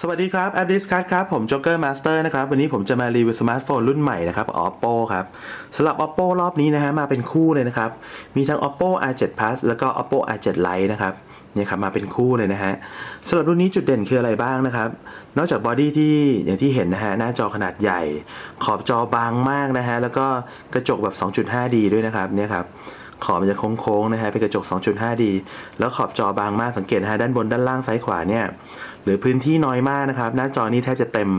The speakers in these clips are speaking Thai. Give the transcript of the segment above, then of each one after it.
สวัสดีครับแอป Discuss ครับ ผม Joker Master นะครับ วันนี้ผมจะมารีวิวสมาร์ทโฟนรุ่นใหม่นะครับ Oppo ครับสำหรับ Oppo รอบนี้นะฮะมาเป็นคู่เลยนะครับ มีทั้ง Oppo R7 Plus แล้วก็ Oppo R7 Lite นะครับเนี่ยครับมาเป็นคู่เลยนะฮะสำหรับรุ่นนี้จุดเด่นคืออะไรบ้างนะครับ นอกจากบอดี้ที่อย่างที่เห็นนะฮะหน้าจอขนาดใหญ่ ขอบจอบางมากนะฮะแล้วก็กระจกแบบ 2.5D ด้วยนะครับเนี่ยครับขอบมันจะโค้งๆนะฮะเป็นกระจก 2.5D แล้วขอบจอบางมากสังเกตนะฮะด้านบนด้านล่างซ้ายขวาเนี่ย หรือพื้นที่น้อยมากนะครับ หน้าจอนี้แทบจะเต็ม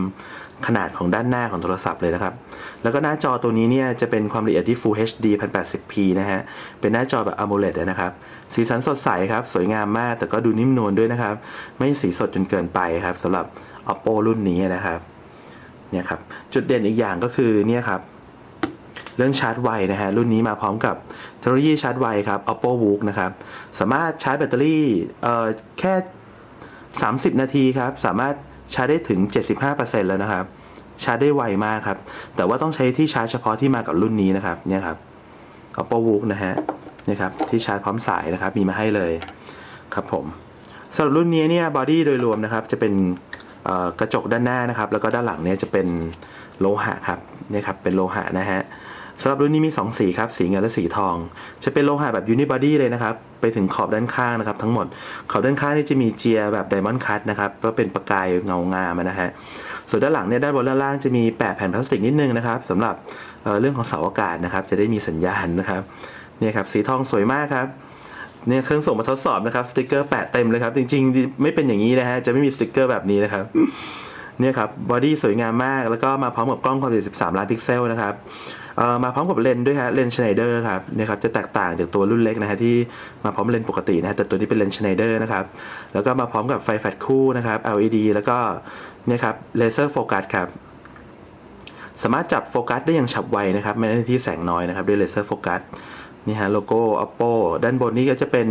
ขนาดของด้านหน้าของโทรศัพท์เลยนะครับ แล้วก็หน้าจอตัวนี้เนี่ยจะเป็นความละเอียดที่ Full HD 1080p นะฮะ เป็นหน้าจอแบบ AMOLED นะครับ สีสันสดใสครับ สวยงามมาก แต่ก็ดูนิ่มนวลด้วยนะครับ ไม่สีสดจนเกินไปครับสำหรับ Oppo รุ่นนี้นะครับ เนี่ยครับ จุดเด่นอีกอย่างก็คือเนี่ยครับ เรื่องชาร์จไวนะฮะ รุ่นนี้มาพร้อมกับเทคโนโลยีชาร์จไวครับ Oppo Vook นะครับ สามารถชาร์จแบตเตอรี่ เอ่อ แค่ 30 นาทีครับ สามารถชาร์จได้ถึง 75%แล้วนะครับ ชาร์จได้ไวมากครับ แต่ว่าต้องใช้ที่ชาร์จเฉพาะที่มากับรุ่นนี้นะครับ เนี่ยครับ Oppo Vook นะฮะนี่ครับ ที่ชาร์จพร้อมสายนะครับ มีมาให้เลยครับผมสำหรับรุ่นนี้เนี่ยบอดี้โดยรวมนะครับ จะเป็นกระจกด้านหน้านะครับ แล้วก็ด้านหลังเนี่ยจะเป็นโลหะครับ เนี่ยครับ เป็นโลหะนะฮะ สำหรับรุ่นนี้มี 2 สีครับ สีเงินและสีทอง จะเป็นโลหะแบบยูนิบอดี้เลยนะครับ ไปถึงขอบด้านข้างนะครับ ทั้งหมด ขอบด้านข้างนี่จะมีเจียแบบไดมอนด์คัตนะครับ ก็เป็นประกายเงางามนะฮะ ส่วนด้านหลังเนี่ยด้านบนด้านล่างจะมีแปะแผ่นพลาสติกนิดนึงนะครับสำหรับเเรื่องของเสาอากาศนะครับ จะได้มีสัญญาณนะครับ เนี่ยครับ สีทองสวยมากครับเนี่ยเครื่องส่งมาทดสอบนะครับสติกเกอร์แปะเต็มเลยครับ จริงๆ ไม่เป็นอย่างนี้นะฮะ จะไม่มีสติกเกอร์แบบนี้นะครับ เนี่ยครับ บอดี้สวยงามมาก แล้วก็มาพร้อมกับกล้องความละเอียด 13 ล้านพิกเซลนะครับ มาพร้อมกับเลนด้วยฮะเลนชไนเดอร์ครับเนี่ยครับจะแตกต่างจากตัวรุ่นเล็กนะฮะที่มาพร้อมเลนปกตินะฮะแต่ตัวนี้เป็นเลนชไนเดอร์นะครับแล้วก็มาพร้อมกับไฟแฟลชคู่นะครับ LED แล้วก็เนี่ยครับเลเซอร์โฟกัสครับสามารถจับโฟกัสได้อย่างฉับไวนะครับไม่ได้ที่แสงน้อยนะครับด้วยเลเซอร์โฟกัสนี่ฮะโลโก้ oppo ด้านบนนี้ก็จะเป็น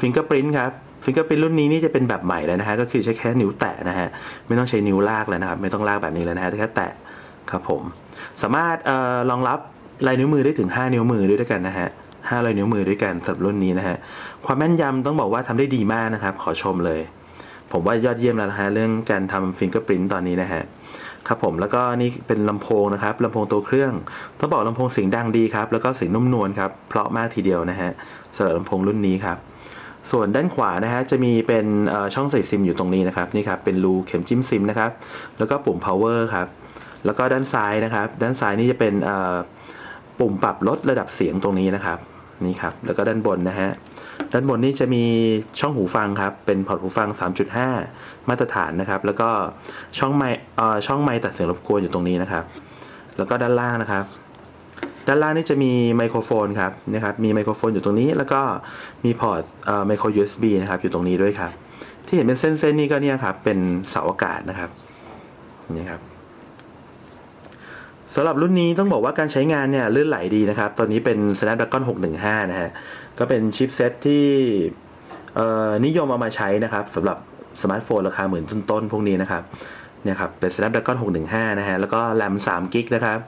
fingerprint ครับ fingerprint รุ่นนี้นี่จะเป็นแบบใหม่แล้วนะฮะก็คือใช้แค่นิ้วแตะนะฮะไม่ต้องใช้นิ้วลากแล้วนะครับ ไม่ต้องลากแบบนี้แล้วนะฮะแค่แตะครับผม สามารถเอ่อรองรับลายนิ้วมือได้ถึง 5 นิ้วมือด้วยกันนะฮะห้าลายนิ้วมือด้วยกันสำหรับรุ่นนี้นะฮะความแม่นยำต้องบอกว่าทำได้ดีมากนะครับ ขอชมเลย ผมว่ายอดเยี่ยมแล้วนะฮะเรื่องการทำฟิงเกอร์ i ริ t ตอนนี้นะฮะครับผมแล้วก็นี่เป็นลำโพงนะครับลำโพงตัวเครื่องต้องบอกลำโพงเสียงดังดีครับแล้วก็เสียงนุ่มนวลครับเพราะมากทีเดียวนะฮะสำหรับลำโพงรุ่นนี้ครับส่วนด้านขวานะฮะจะมีเป็นช่องใส่ซิมอยู่ตรงนี้นะครับนี่ครับเป็นรูเข็มจิ้มซิมนะครับแล้วก็ปุ่ม power ครับ แล้วก็ด้านซ้ายนะครับ ด้านซ้ายนี่จะเป็นปุ่มปรับลดระดับเสียงตรงนี้นะครับนี่ครับ แล้วก็ด้านบนนะฮะ ด้านบนนี่จะมีช่องหูฟังครับ เป็นพอร์ตหูฟัง 3.5 มาตรฐานนะครับ แล้วก็ช่องไมค์เอ่อช่องไมตัดเสียงรบกวนอยู่ตรงนี้นะครับ แล้วก็ด้านล่างนะครับ ด้านล่างนี่จะมีไมโครโฟนครับนะครับ มีไมโครโฟนอยู่ตรงนี้ แล้วก็มีพอร์ตไมโคร USB นะครับ อยู่ตรงนี้ด้วยครับ ที่เห็นเป็นเส้นๆนี่ก็เนี่ยครับ เป็นเสาอากาศนะครับ นี่ครับ สำหรับรุ่นนี้ต้องบอกว่าการใช้งานเนี่ยลื่นไหลดีนะครับ ตอนนี้เป็น Snapdragon 615 นะฮะ ก็เป็นชิปเซ็ตที่นิยมเอามาใช้นะครับสำหรับสมาร์ทโฟนราคาหมื่นต้นๆพวกนี้นะครับเนี่ยครับเป็น Snapdragon 615 นะฮะ แล้วก็ RAM 3 g b นะครับ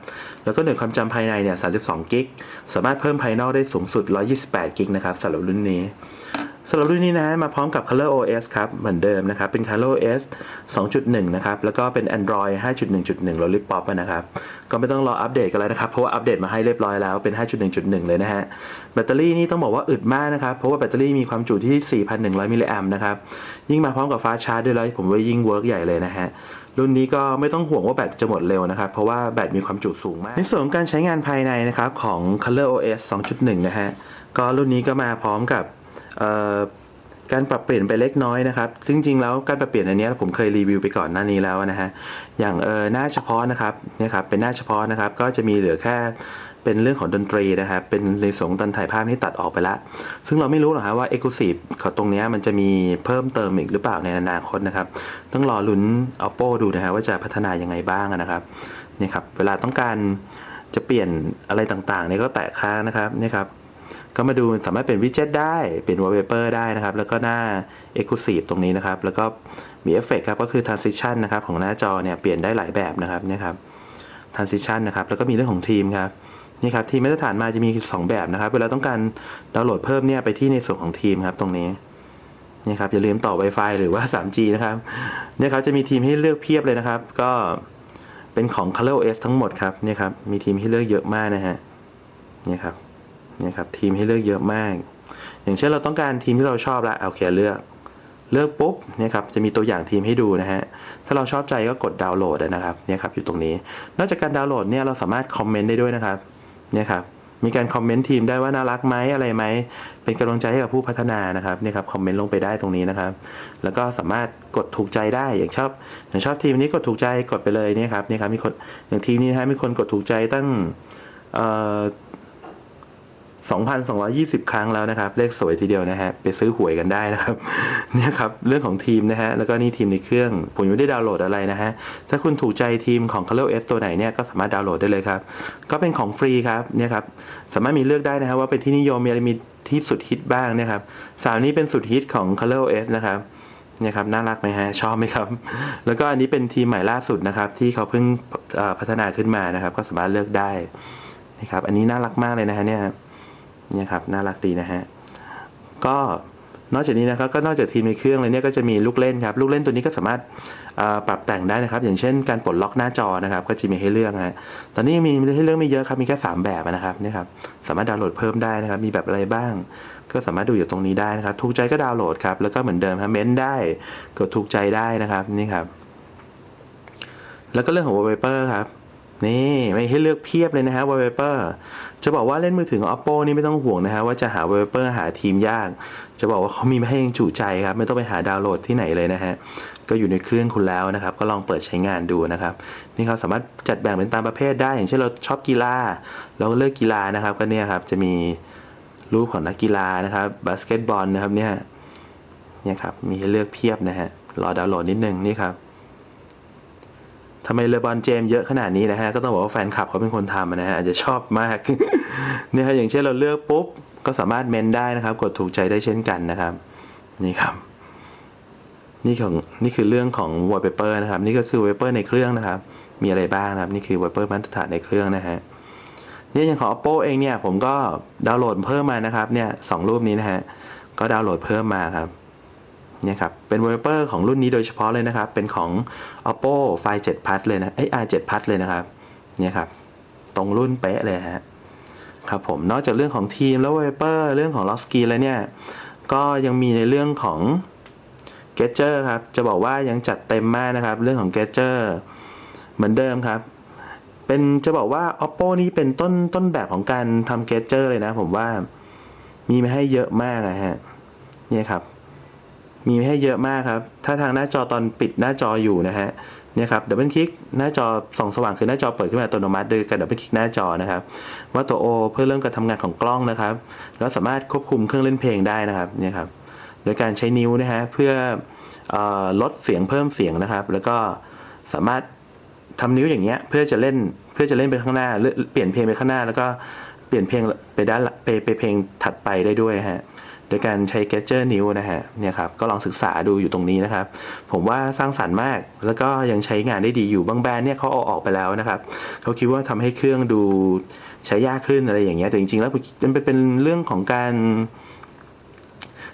แล้วก็หน่วยความจำภายในเนี่ย32 g b สามารถเพิ่มภายนอกได้สูงสุด 128 g b นะครับสำหรับรุ่นนี้ สำหรับรุ่นนี้นะฮะมาพร้อมกับ Color OS ครับ เหมือนเดิมนะครับ เป็น Color OS 2.1 นะครับ แล้วก็เป็น Android 5.1.1 Lollipop อะนะครับ ก็ไม่ต้องรออัปเดตกันแล้วนะครับ เพราะว่าอัปเดตมาให้เรียบร้อยแล้วเป็น 5.1.1 เลยนะฮะ แบตเตอรี่นี่ต้องบอกว่าอึดมากนะครับ เพราะว่าแบตเตอรี่มีความจุที่ 4,100 มิลลิแอมป์นะครับ ยิ่งมาพร้อมกับฟ้าชาร์จด้วยแล้วผมว่ายิ่งเวิร์กใหญ่เลยนะฮะรุ่นนี้ก็ไม่ต้องห่วงว่าแบตจะหมดเร็วนะครับ เพราะว่าแบตมีความจุสูงมาก ในส่วนของการใช้งานภายในนะครับของ Color OS 2.1 นะฮะ ก็รุ่นนี้ก็มาพร้อมกับ การปรับเปลี่ยนไปเล็กน้อยนะครับ จริงๆ แล้วการปรับเปลี่ยนอันนี้ผมเคยรีวิวไปก่อนหน้านี้แล้วนะฮะ อย่างเออหน้าเฉพาะนะครับเนี่ยครับ เป็นหน้าเฉพาะนะครับ ก็จะมีเหลือแค่เป็นเรื่องของดนตรีนะครับ เป็นในส่วนของตอนถ่ายภาพนี่ตัดออกไปละ ซึ่งเราไม่รู้หรอกฮะว่า Exclusive ของตรงนี้มันจะมีเพิ่มเติมอีกหรือเปล่าในอนาคตนะครับ ต้องรอลุ้น Oppo ดูนะฮะว่าจะพัฒนายังไงบ้างนะครับเนี่ยครับ เวลาต้องการจะเปลี่ยนอะไรต่างๆเนี่ยก็แตะค้างนะครับเนี่ยครับ ก็มาดูสามารถเป็นวิดเจ็ตได้ เป็นวอลเปเปอร์ได้นะครับ แล้วก็หน้า Exclusive ตรงนี้นะครับ แล้วก็มีเอฟเฟกครับ ก็คือ Transition นะครับ ของหน้าจอเนี่ย เปลี่ยนได้หลายแบบนะครับนี่ครับ Transition นะครับ แล้วก็มีเรื่องของทีมครับ นี่ครับ ทีมมาตรฐานมาจะมี 2 แบบนะครับ เวลาต้องการดาวน์โหลดเพิ่มเนี่ย ไปที่ในส่วนของทีมครับ ตรงนี้ นี่ครับ อย่าลืมต่อ Wi-Fi หรือว่า 3G นะครับ เนี่ยครับ จะมีทีมให้เลือกเพียบเลยนะครับ ก็เป็นของ Color OS ทั้งหมดครับ เนี่ยครับ มีทีมให้เลือกเยอะมากนะฮะ เนี่ยครับ นี่ยครับทีมให้เลือกเยอะมาก อย่างเช่นเราต้องการทีมที่เราชอบละโอเคเลือก เลือกปุ๊บเนี่ยครับจะมีตัวอย่างทีมให้ดูนะฮะถ้าเราชอบใจก็กดดาวน์โหลดนะครับเนี่ยครับอยู่ตรงนี้ นอกจากการดาวน์โหลดเนี่ยเราสามารถคอมเมนต์ได้ด้วยนะครับเนี่ยครับมีการคอมเมนต์ทีมได้ว่าน่ารักไหมอะไรไหม เป็นกำลังใจให้กับผู้พัฒนานะครับเนี่ยครับคอมเมนต์ลงไปได้ตรงนี้นะครับ แล้วก็สามารถกดถูกใจได้อย่างชอบอย่างชอบทีมนี้กดถูกใจกดไปเลยเนี่ยครับเนี่ยครับมีคนอย่างทีมนี้นะฮะมีคนกดถูกใจตั้งเอ่อ 2,220 ครั้งแล้วนะครับ เลขสวยทีเดียวนะฮะ ไปซื้อหวยกันได้นะครับ เนี่ยครับ เรื่องของทีมนะฮะ แล้วก็นี่ทีมในเครื่อง ผมยังไม่ได้ดาวน์โหลดอะไรนะฮะ ถ้าคุณถูกใจทีมของ Color S ตัวไหนเนี่ย ก็สามารถดาวน์โหลดได้เลยครับ ก็เป็นของฟรีครับ เนี่ยครับ สามารถมีเลือกได้นะครับว่าเป็นที่นิยมมีอะไรมีที่สุดฮิตบ้างนะครับ สาวนี้เป็นสุดฮิตของ Color S นะครับเนี่ยครับน่ารักไหมฮะชอบไหมครับ แล้วก็อันนี้เป็นทีมใหม่ล่าสุดนะครับ ที่เขาเพิ่งพัฒนาขึ้นมานะครับ ก็สามารถเลือกได้นะครับ อันนี้น่ารักมากเลยนะฮะเนี่ย เนี่ยครับน่ารักดีนะฮะก็นอกจากนี้นะครับก็นอกจากทีมในเครื่องเลยเนี่ยก็จะมีลูกเล่นครับลูกเล่นตัวนี้ก็สามารถปรับแต่งได้นะครับ อย่างเช่นการปลดล็อกหน้าจอนะครับ ก็จะมีให้เลือกฮะตอนนี้มีให้เลือกไม่เยอะครับมีแค่สามแบบนะครับนี่ครับสามารถดาวน์โหลดเพิ่มได้นะครับ มีแบบอะไรบ้าง ก็สามารถดูอยู่ตรงนี้ได้นะครับ ถูกใจก็ดาวน์โหลดครับแล้วก็เหมือนเดิมครับเม้นได้กดถูกใจได้นะครับนี่ครับ แล้วก็เรื่องของ wallpaper ครับ นี่ไม่ให้เลือกเพียบเลยนะฮะ wallpaper จะบอกว่าเล่นมือถือของ oppo นี่ไม่ต้องห่วงนะฮะว่าจะหา wallpaper หาทีมยาก จะบอกว่าเขามีมาให้ยังจุใจครับ ไม่ต้องไปหาดาวน์โหลดที่ไหนเลยนะฮะ ก็อยู่ในเครื่องคุณแล้วนะครับ ก็ลองเปิดใช้งานดูนะครับ นี่เขาสามารถจัดแบ่งเป็นตามประเภทได้ อย่างเช่นเราชอบกีฬา เราเลือกกีฬานะครับ ก็เนี่ยครับจะมีรูปของนักกีฬานะครับบาสเกตบอลนะครับเนี่ยเนี่ยครับมีให้เลือกเพียบนะฮะรอดาวน์โหลดนิดนึงนี่ครับ ทำไมเลบอนเจมส์เยอะขนาดนี้นะฮะ ก็ต้องบอกว่าแฟนคลับเขาเป็นคนทำนะฮะอาจจะชอบมากเนี่ยฮะอย่างเช่นเราเลือกปุ๊บ ก็สามารถเมนได้นะครับ กดถูกใจได้เช่นกันนะครับ นี่ครับ นี่ของนี่คือเรื่องของ wallpaper นะครับ นี่ก็คือ wallpaper ในเครื่องนะครับ มีอะไรบ้างนะครับ นี่คือ wallpaper มาตรฐานในเครื่องนะฮะเนี่ยอย่างของ oppo เองเนี่ยผมก็ดาวน์โหลดเพิ่มมานะครับเนี่ยสองรูปนี้นะฮะก็ดาวน์โหลดเพิ่มมาครับ เนี่ยครับ เป็น wallpaper ของรุ่นนี้โดยเฉพาะเลยนะครับ เป็นของ oppo find 7 plus เลยนะไอ้ r 7 plus เลยนะครับ เนี่ยครับ ตรงรุ่นเป๊ะเลยฮะ ครับผม นอกจากเรื่องของทีมแล้ว wallpaper เรื่องของ lock screen แล้วเนี่ย ก็ยังมีในเรื่องของ g e t เ e r ครับ จะบอกว่ายังจัดเต็มมากนะครับ เรื่องของ g e t เ e r เหมือนเดิมครับ เป็นจะบอกว่า oppo นี่เป็นต้นต้นแบบของการทำ g e t เ e r เลยนะ ผมว่า มีมาให้เยอะมากนะฮะ เนี่ยครับ มีให้เยอะมากครับ ถ้าทางหน้าจอตอนปิดหน้าจออยู่นะฮะเนี่ยครับดับเบิลคลิกหน้าจอส่องสว่างคือหน้าจอเปิดขึ้นมาอัตโนมัติโดยการดับเบิลคลิกหน้าจอนะครับ ว่าตัว O เพื่อเริ่มการทำงานของกล้องนะครับ แล้วสามารถควบคุมเครื่องเล่นเพลงได้นะครับเนี่ยครับโดยการใช้นิ้วนะฮะเพื่ออลดเสียงเพิ่มเสียงนะครับ แล้วก็สามารถทำนิ้วอย่างเงี้ยเพื่อจะเล่นเพื่อจะเล่นไปข้างหน้าเปลี่ยนเพลงไปข้างหน้า แล้วก็เปลี่ยนเพลงไปด้านไปไปเพลงถัดไปได้ด้วยฮะ ดยการใช้ g e t เจอร์นิ้วนะฮะเนี่ยครับก็ลองศึกษาดูอยู่ตรงนี้นะครับ ผมว่าสร้างสรรค์มาก แล้วก็ยังใช้งานได้ดีอยู่บางแบรนด์เนี่ยเขาเอาออกไปแล้วนะครับเขาคิดว่าทำให้เครื่องดูใช้ยากขึ้นอะไรอย่างเงี้ยแต่จริงๆแล้วมันเป็นเรื่องของการ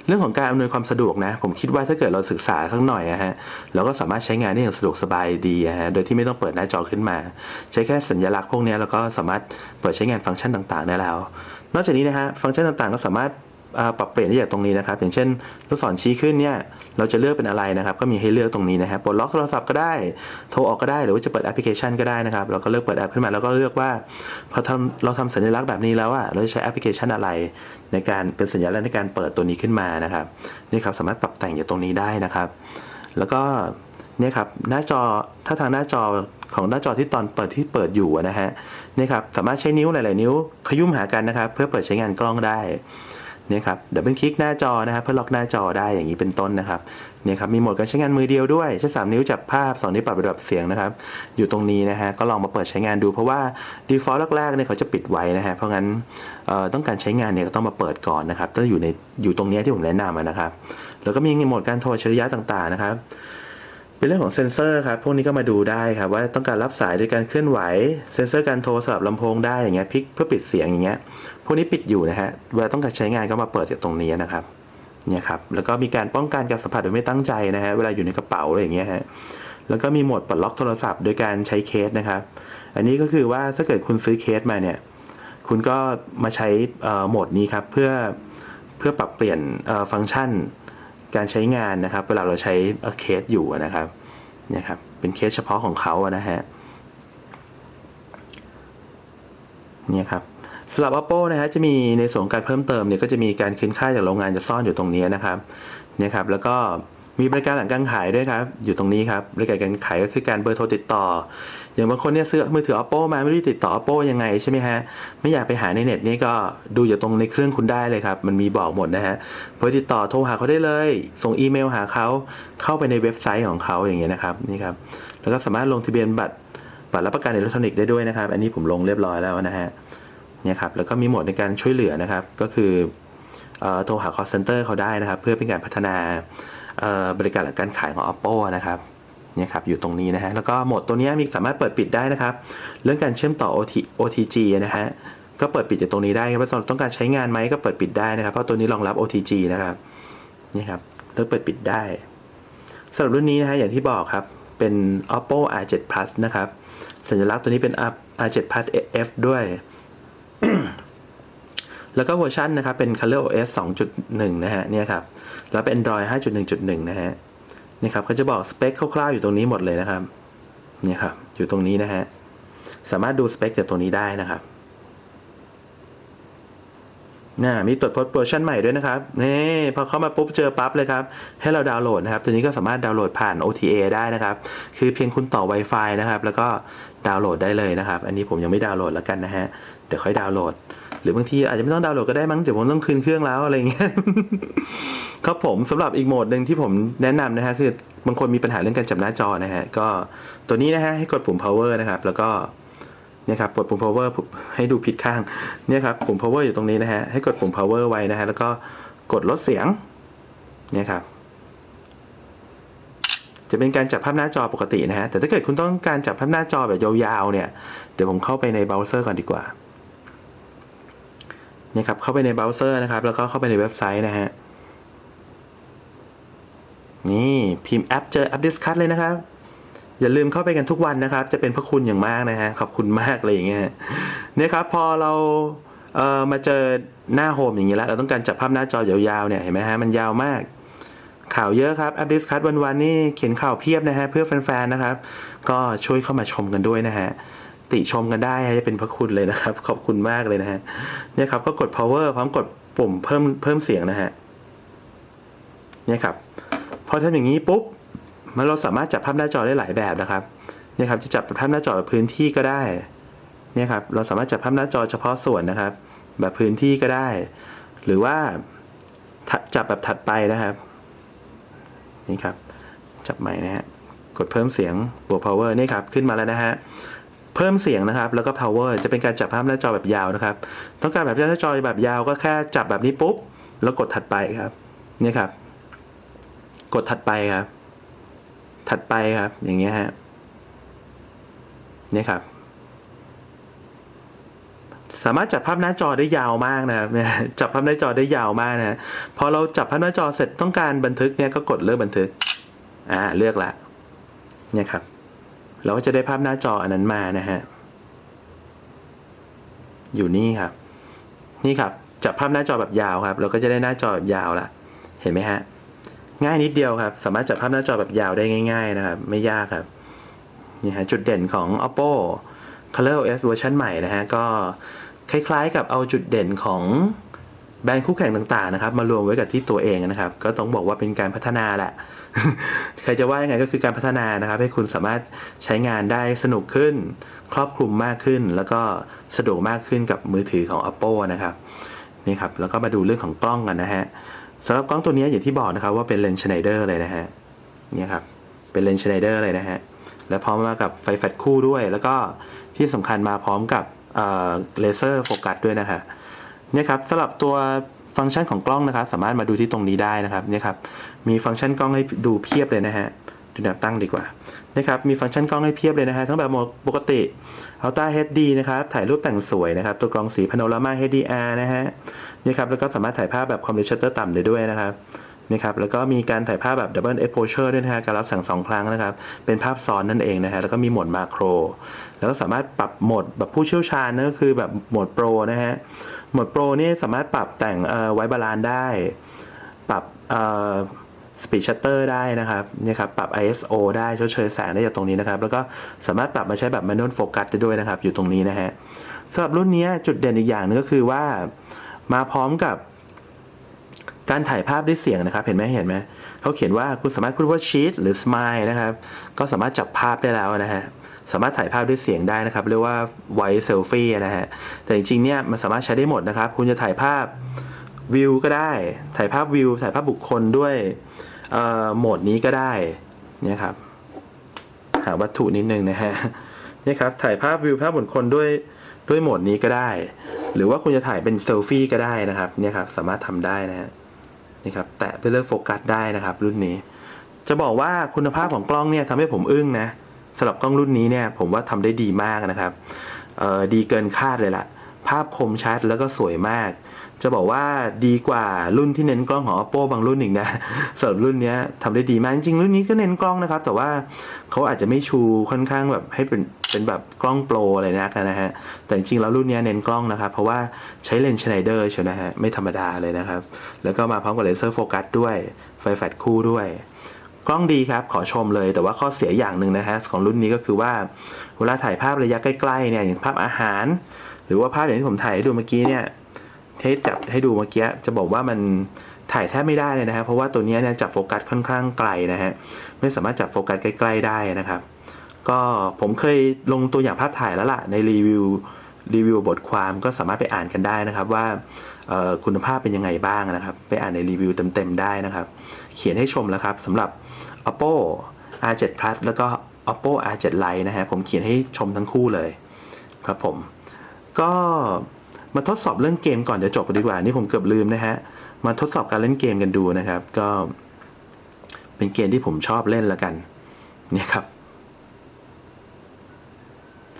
เรื่องของการอำนวยความสะดวกนะ ผมคิดว่าถ้าเกิดเราศึกษาสักหน่อยอะฮะเราก็สามารถใช้งานได้อย่างสะดวกสบายดีอะฮะโดยที่ไม่ต้องเปิดหน้าจอขึ้นมา ใช้แค่สัญลักษณ์พวกนี้ยแล้วก็สามารถเปิดใช้งานฟังก์ชันต่างๆ ได้แล้ว นอกจากนี้นะฮะฟังก์ชันต่างๆ ก็สามารถ ปรับเปลี่ยนได้จากตรงนี้นะครับ อย่างเช่นลูกศรชี้ขึ้นเนี่ยเราจะเลือกเป็นอะไรนะครับ ก็มีให้เลือกตรงนี้นะฮะปลดล็อกโทรศัพท์ก็ได้โทรออกก็ได้หรือว่าจะเปิดแอปพลิเคชันก็ได้นะครับ เราก็เลือกเปิดแอปขึ้นมาแล้วก็เลือกว่าพอทำเราทำสัญลักษณ์แบบนี้แล้วอะเราจะใช้แอปพลิเคชันอะไร ในการเป็นสัญลักษณ์ในการเปิดตัวนี้ขึ้นมานะครับนี่ครับสามารถปรับแต่งจากตรงนี้ได้นะครับ แล้วก็เนี่ยครับหน้าจอถ้าทางหน้าจอของหน้าจอที่ตอนเปิดที่เปิดอยู่นะฮะนี่ครับสามารถใช้นิ้วหลาย ๆ นิ้วขยุ่มหากันนะครับ เพื่อเปิดใช้งานกล้องได้ เนี่ยครับเดับเบิลคลิกหน้าจอนะครับเพื่อล็อกหน้าจอได้อย่างนี้เป็นต้นนะครับเนี่ยครับมีโหมดการใช้งานมือเดียวด้วยใช้สามนิ้วจับภาพสองนิ้วปรับระดับเสียงนะครับ อยู่ตรงนี้นะฮะก็ลองมาเปิดใช้งานดูเพราะว่า default แรกๆเนี่ยเขาจะปิดไว้นะฮะเพราะงั้นเอ่อต้องการใช้งานเนี่ยก็ต้องมาเปิดก่อนนะครับต้องอยู่ในอยู่ตรงนี้ที่ผมแนะนำนะครับ แล้วก็มีโหมดการโทรอัจฉริยะต่างๆนะครับเป็นเรื่องของเซนเซอร์ครับ พวกนี้ก็มาดูได้ครับว่าต้องการรับสายโดยการเคลื่อนไหว เซนเซอร์การโทรสลับลำโพงได้อย่างเงี้ยพลิกเพื่อปิดเสียงอย่างเงี้ย วกนี้ปิดอยู่นะฮะเวลาต้องการใช้งานก็มาเปิดจากตรงนี้นะครับเนี่ยครับแล้วก็มีการป้องกันการสัมผัสโดยไม่ตั้งใจนะฮะเวลาอยู่ในกระเป๋าอะไรอย่างเงี้ยฮะแล้วก็มีโหมดปลดล็อกโทรศัพท์โดยการใช้เคสนะครับ อันนี้ก็คือว่าถ้าเกิดคุณซื้อเคสมาเนี่ย คุณก็มาใช้โหมดนี้ครับเพื่อเพื่อปรับเปลี่ยนฟังก์ชันการใช้งานนะครับ เวลาเราใช้เอ่อเคสอยู่นะครับเนี่ยครับเป็นเคสเฉพาะของเขาอะนะฮะเนี่ยครับ สำหรับ Oppo นะฮะจะมีในส่วนการเพิ่มเติมเนี่ยก็จะมีการคืนค่าจากโรงงานจะซ่อนอยู่ตรงนี้นะครับเนี่ยครับแล้วก็มีบริการหลังการขายด้วยครับ อยู่ตรงนี้ครับบริการการขายก็คือการเบอร์โทรติดต่อ อย่างบางคนเนี่ยซื้อมือถือ Oppo มาไม่รู้ติดต่อ Oppo ยังไงใช่ไหมฮะไม่อยากไปหาในเน็ตนี่ก็ดูอยู่ตรงในเครื่องคุณได้เลยครับ มันมีบอกหมดนะฮะเบอร์ติดต่อโทรหาเขาได้เลย ส่งอีเมลหาเขาเข้าไปในเว็บไซต์ของเขาอย่างเงี้ยนะครับนี่ครับแล้วก็สามารถลงทะเบียนบัตรบัตรรับประกันอิเล็กทรอนิกส์ได้ด้วยนะครับ อันนี้ผมลงเรียบร้อยแล้วนะฮะ เนี่ยครับแล้วก็มีโหมดในการช่วยเหลือนะครับ ก็คืออโทรหา call center เขาได้นะครับ เพื่อเป็นการพัฒนาบริการหลังการขายของ Oppo นะครับเนี่ยครับอยู่ตรงนี้นะฮะแล้วก็โหมดตัวนี้มีสามารถเปิดปิดได้นะครับ เรื่องการเชื่อมต่อ OT OTG นะฮะก็เปิดปิดจากตรงนี้ได้ครับว่าต้องการใช้งานไหมก็เปิดปิดได้นะครับ เพราะตัวนี้รองรับ OTG นะครับนี่ครับเลือกเปิดปิดได้สำหรับรุ่นนี้นะฮะอย่างที่บอกครับ เป็น Oppo R7 Plus นะครับ สัญลักษณ์ตัวนี้เป็น R7 Plus F ด้วย แล้วก็เวอร์ชันนะครับเป็น Color OS 2.1 นะฮะเนี่ยครับแล้วเป็น Android 5.1.1 นะฮะนี่ครับเขาจะบอกสเปคคร่าวๆอยู่ตรงนี้หมดเลยนะครับเนี่ยครับอยู่ตรงนี้นะฮะสามารถดูสเปคจากตรงนี้ได้นะครับน่ามีตรวจพบเวอร์ชันใหม่ด้วยนะครับนี่พอเข้ามาปุ๊บเจอปั๊บเลยครับ ให้เราดาวน์โหลดนะครับ ตัวนี้ก็สามารถดาวน์โหลดผ่าน OTA ได้นะครับ คือเพียงคุณต่อ Wi-Fi นะครับ แล้วก็ดาวน์โหลดได้เลยนะครับ อันนี้ผมยังไม่ดาวน์โหลดแล้วกันนะฮะ เดี๋ยวค่อยดาวน์โหลด หรือบางทีอาจจะไม่ต้องดาวน์โหลดก็ได้มั้งเดี๋ยวผมต้องคืนเครื่องแล้วอะไรเงี้ยครับผมสำหรับอีกโหมดหนึ่งที่ผมแนะนำนะฮะคือบางคนมีปัญหาเรื่องการจับหน้าจอนะฮะก็ตัวนี้นะฮะให้กดปุ่ม power นะครับ แล้วก็เนี่ยครับกดปุ่ม power ให้ดูผิดข้างเนี่ยครับปุ่ม power อยู่ตรงนี้นะฮะให้กดปุ่ม power ไว้นะฮะแล้วก็กดลดเสียงเนี่ยครับจะเป็นการจับภาพหน้าจอปกตินะฮะ แต่ถ้าเกิดคุณต้องการจับภาพหน้าจอแบบยาวๆเนี่ย เดี๋ยวผมเข้าไปในเบราว์เซอร์ก่อนดีกว่า นี่ยครับเข้าไปในเบราว์เซอร์นะครับ แล้วก็เข้าไปในเว็บไซต์นะฮะนี่พิมพ์แอปเจอแอป Discuss เลยนะครับ อย่าลืมเข้าไปกันทุกวันนะครับ จะเป็นพระคุณอย่างมากนะฮะขอบคุณมากเลยอย่างเงี้ยเนี่ยครับพอเราเอ่อมาเจอหน้าโฮมอย่างนี้แล้ว เราต้องการจับภาพหน้าจอยาวๆเนี่ยเห็นไหมฮะมันยาวมาก ข่าวเยอะครับแอป Discuss วันๆนี่เขียนข่าวเพียบนะฮะเพื่อแฟนๆนะครับ ก็ช่วยเข้ามาชมกันด้วยนะฮะ ติชมกันได้จะเป็นพระคุณเลยนะครับ ขอบคุณมากเลยนะฮะเนี่ยครับก็กด power พร้อมกดปุ่มเพิ่มเพิ่มเสียงนะฮะเนี่ยครับพอทำอย่างนี้ปุ๊บมันเราสามารถจับภาพหน้าจอได้หลายแบบนะครับเนี่ยครับจะจับภาพหน้าจอแบบพื้นที่ก็ได้เนี่ยครับเราสามารถจับภาพหน้าจอเฉพาะส่วนนะครับ แบบพื้นที่ก็ได้ หรือว่าจับแบบถัดไปนะครับ นี่ครับ จับใหม่นะฮะกดเพิ่มเสียงบวก power นี่ครับขึ้นมาแล้วนะฮะ เพิ่มเสียงนะครับ แล้วก็ power จะเป็นการจับภาพหน้าจอแบบยาวนะครับ ต้องการแบบหน้าจอแบบยาวก็แค่จับแบบนี้ปุ๊บ แล้วกดถัดไปครับนี่ครับ กดถัดไปครับ ถัดไปครับ อย่างเงี้ยฮะนี่ครับ สามารถจับภาพหน้าจอได้ยาวมากนะครับเนี่ยจับภาพหน้าจอได้ยาวมากนะพอเราจับภาพหน้าจอเสร็จต้องการบันทึกเนี่ยก็กดเลือกบันทึก อ่า เลือกละเนี่ยครับ เราก็จะได้ภาพหน้าจออันนั้นมานะฮะ อยู่นี่ครับ นี่ครับ จับภาพหน้าจอแบบยาวครับ เราก็จะได้หน้าจอแบบยาวละเห็นไหมฮะ ง่ายนิดเดียวครับ สามารถจับภาพหน้าจอแบบยาวได้ง่าย ๆ นะครับ ไม่ยากครับ นี่ฮะจุดเด่นของ oppo color os เวอร์ชันใหม่นะฮะ ก็คล้ายๆกับเอาจุดเด่นของ แบรนด์คู่แข่งต่างๆนะครับมารวมไว้กับที่ตัวเองนะครับ ก็ต้องบอกว่าเป็นการพัฒนาแหละ ใครจะว่ายังไงก็คือการพัฒนานะครับ ให้คุณสามารถใช้งานได้สนุกขึ้น ครอบคลุมมากขึ้น แล้วก็สะดวกมากขึ้นกับมือถือของ oppo นะครับนี่ครับแล้วก็มาดูเรื่องของกล้องกันนะฮะสำหรับกล้องตัวนี้อย่างที่บอกนะครับว่าเป็นเลนส์ชไนเดอร์เลยนะฮะนี่ครับเป็นเลนส์ชไนเดอร์เลยนะฮะและพร้อมมากับไฟแฟลชคู่ด้วย แล้วก็ที่สำคัญมาพร้อมกับเลเซอร์โฟกัสด้วยนะฮะ เนี่ยครับสำหรับตัวฟังก์ชันของกล้องนะครับ สามารถมาดูที่ตรงนี้ได้นะครับเนี่ยครับมีฟังก์ชันกล้องให้ดูเพียบเลยนะฮะดูแนวตั้งดีกว่านะครับมีฟังก์ชันกล้องให้เพียบเลยนะฮะทั้งแบบโหมดปกติ Ultra HD นะครับถ่ายรูปแต่งสวยนะครับ ตัวกล้องสีพาโนรามา HDR นะฮะนี่ครับแล้วก็สามารถถ่ายภาพแบบคอมเพิวเตอร์ต่ำได้ด้วยนะครับ นี่ครับแล้วก็มีการถ่ายภาพแบบ Double Exposure ด้วยนะฮะการรับแสงสองครั้งนะครับ เป็นภาพซ้อนนั่นเองนะฮะแล้วก็มีโหมดมาโคร แล้วก็สามารถปรับโหมดแบบผู้เชี่ยวชาญนั่นก็คือแบบโหมดโปรนะฮะโหมดโปรนี่สามารถปรับแต่งไว้บาลานได้ ปรับเอ่อ speed shutter ได้นะครับนี่ครับปรับ ISO ได้ชดเชยแสงได้จากตรงนี้นะครับ แล้วก็สามารถปรับมาใช้แบบ manual focus ได้ด้วยนะครับ อยู่ตรงนี้นะฮะสำหรับรุ่นนี้จุดเด่นอีกอย่างหนึงก็คือว่า มาพร้อมกับ การถ่ายภาพด้วยเสียงนะครับ เห็นไหมเห็นไหมเขาเขียนว่าคุณสามารถพูดว่า cheat หรือ smile นะครับ ก็สามารถจับภาพได้แล้วนะฮะสามารถถ่ายภาพด้วยเสียงได้นะครับ เรียกว่า white selfie นะฮะแต่จริงๆเนี่ยมันสามารถใช้ได้หมดนะครับ คุณจะถ่ายภาพวิวก็ได้ ถ่ายภาพวิวถ่ายภาพบุคคลด้วยโหมดนี้ก็ได้เนี่ยครับหาวัตถุนิดนึงนะฮะนี่ครับถ่ายภาพวิวภาพบุคคลด้วยด้วยโหมดนี้ก็ได้ หรือว่าคุณจะถ่ายเป็นเซลฟี่ก็ได้นะครับเนี่ยครับสามารถทำได้นะฮะ นี่ครับแตะเพื่อเลือกโฟกัสได้นะครับ รุ่นนี้ จะบอกว่าคุณภาพของกล้องเนี่ยทำให้ผมอึ้งนะสำหรับกล้องรุ่นนี้เนี่ยผมว่าทำได้ดีมากนะครับดีเกินคาดเลยล่ะ ภาพคมชัดแล้วก็สวยมาก จะบอกว่าดีกว่ารุ่นที่เน้นกล้องของ oppo บางรุ่นอีกนะสำหรับรุ่นนี้ทำได้ดีมากจริงๆ รุ่นนี้ก็เน้นกล้องนะครับ แต่ว่าเขาอาจจะไม่ชูค่อนข้างแบบให้เป็นเป็นแบบกล้องโปรอะไรนักนะฮะแต่จริงๆแล้วรุ่นนี้เน้นกล้องนะครับ เพราะว่าใช้เลนส์ชไนเดอร์เชียวนะฮะไม่ธรรมดาเลยนะครับ แล้วก็มาพร้อมกับเลเซอร์โฟกัสด้วยไฟแฟลชคู่ด้วยกล้องดีครับ ขอชมเลยแต่ว่าข้อเสียอย่างหนึ่งนะฮะของรุ่นนี้ก็คือว่าเวลาถ่ายภาพระยะใกล้ๆเนี่ยอย่างภาพอาหาร หรือว่าภาพอย่างที่ผมถ่ายให้ดูเมื่อกี้เนี่ย ที่จับให้ดูเมื่อกี้จะบอกว่ามันถ่ายแทบไม่ได้เลยนะฮะเพราะว่าตัวนี้เนี่ยจับโฟกัสค่อนข้างไกลนะฮะไม่สามารถจับโฟกัสใกล้ๆได้นะครับ ก็ผมเคยลงตัวอย่างภาพถ่ายแล้วล่ะในรีวิวรีวิวบทความก็สามารถไปอ่านกันได้นะครับว่าคุณภาพเป็นยังไงบ้างนะครับ ไปอ่านในรีวิวเต็มๆได้นะครับ เขียนให้ชมแล้วครับสำหรับ oppo r7 plus แล้วก็ oppo r7 lite นะฮะผมเขียนให้ชมทั้งคู่เลยครับผมก็ มาทดสอบเรื่องเกมก่อนเดี๋ยวจบดีกว่า นี่ผมเกือบลืมนะฮะ มาทดสอบการเล่นเกมกันดูนะครับ ก็เป็นเกมที่ผมชอบเล่นละกันเนี่ยครับ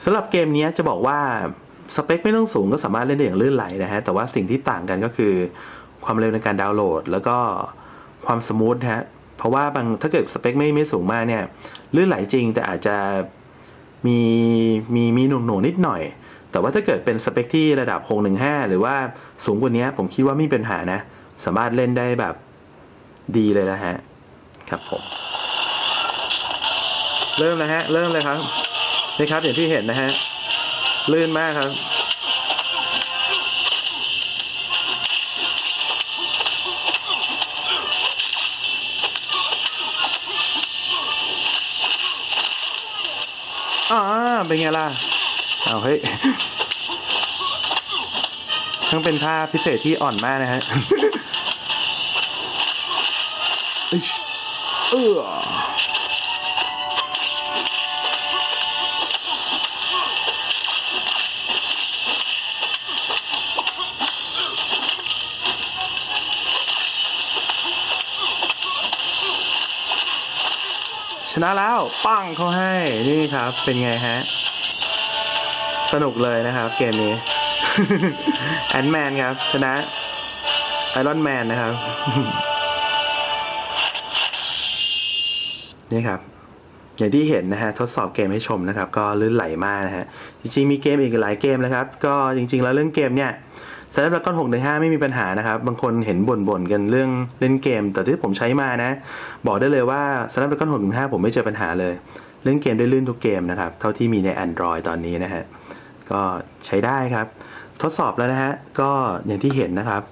สำหรับเกมนี้จะบอกว่าสเปคไม่ต้องสูงก็สามารถเล่นได้อย่างลื่นไหลนะฮะ แต่ว่าสิ่งที่ต่างกันก็คือความเร็วในการดาวน์โหลด แล้วก็ความสมูทฮะ เพราะว่าบางถ้าเกิดสเปคไม่ไม่สูงมากเนี่ยลื่นไหลจริงแต่อาจจะมีมีมีหน่วงหน่วงนิดหน่อย แต่ว่าถ้าเกิดเป็นสเปคที่ระดับ 615 หรือว่าสูงกว่านี้ผมคิดว่าไม่มีปัญหานะ สามารถเล่นได้แบบดีเลยนะฮะ ครับผม เริ่มแล้วฮะ เริ่มเลยครับนี่ครับอย่างที่เห็นนะฮะ ลื่นมากครับอ๋อเป็นไงล่ะ เอาเฮ้ยช่างเป็นท่าพิเศษที่อ่อนมากนะฮะอิ๊ยเออชนะแล้ว ปังเขาให้ นี่ครับ เป็นไงฮะ สนุกเลยนะครับเกมนี้แอนแมนครับ ชนะไอรอนแมนนะครับ นี่ครับ อย่างที่เห็นนะฮะ ทดสอบเกมให้ชมนะครับ ก็ลื่นไหลมากนะฮะ จริงๆ มีเกมอีกหลายเกมนะครับ ก็จริง ๆ แล้วเรื่องเกมเนี่ยสำหรับก้อน6 1 5ไม่มีปัญหานะครับ บางคนเห็นบ่นๆกันเรื่องเล่นเกม แต่ที่ผมใช้มานะ บอกได้เลยว่าสำหรับก้อน6 1 5ผมไม่เจอปัญหาเลย เล่นเกมได้ลื่นทุกเกมนะครับ เท่าที่มีใน Android ตอนนี้นะฮะ ก็ใช้ได้ครับ ทดสอบแล้วนะฮะ ก็อย่างที่เห็นนะครับ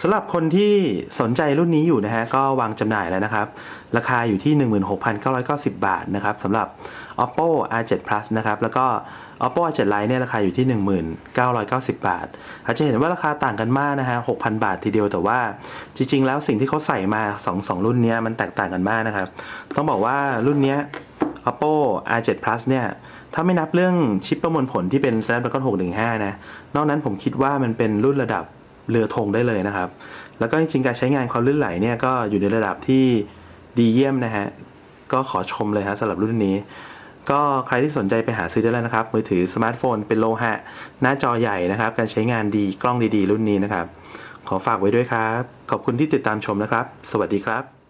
สำหรับคนที่สนใจรุ่นนี้อยู่นะฮะ ก็วางจำหน่ายแล้วนะครับ ราคาอยู่ที่ 16,990 บาทนะครับสำหรับ oppo r7 plus นะครับ แล้วก็ oppo r7 lite เนี่ยราคาอยู่ที่ 1990 บาท อาจจะเห็นว่าราคาต่างกันมากนะฮะ 6,000 บาททีเดียวแต่ว่าจริง ๆ แล้วสิ่งที่เขาใส่มา 2 2 รุ่นนี้มันแตกต่างกันมากนะครับ ต้องบอกว่ารุ่นนี้ oppo r7 plus เนี่ยถ้าไม่นับเรื่องชิปประมวลผลที่เป็น Snapdragon 615 นะ นอกนั้นผมคิดว่ามันเป็นรุ่นระดับเรือธงได้เลยนะครับ แล้วก็จริงๆ การใช้งานความลื่นไหลเนี่ยก็อยู่ในระดับที่ดีเยี่ยมนะฮะ ก็ขอชมเลยฮะสำหรับรุ่นนี้ ก็ใครที่สนใจไปหาซื้อได้แล้วนะครับ มือถือสมาร์ทโฟนเป็นโลหะ หน้าจอใหญ่นะครับ การใช้งานดีกล้องดีๆ รุ่นนี้นะครับ ขอฝากไว้ด้วยครับ ขอบคุณที่ติดตามชมนะครับ สวัสดีครับ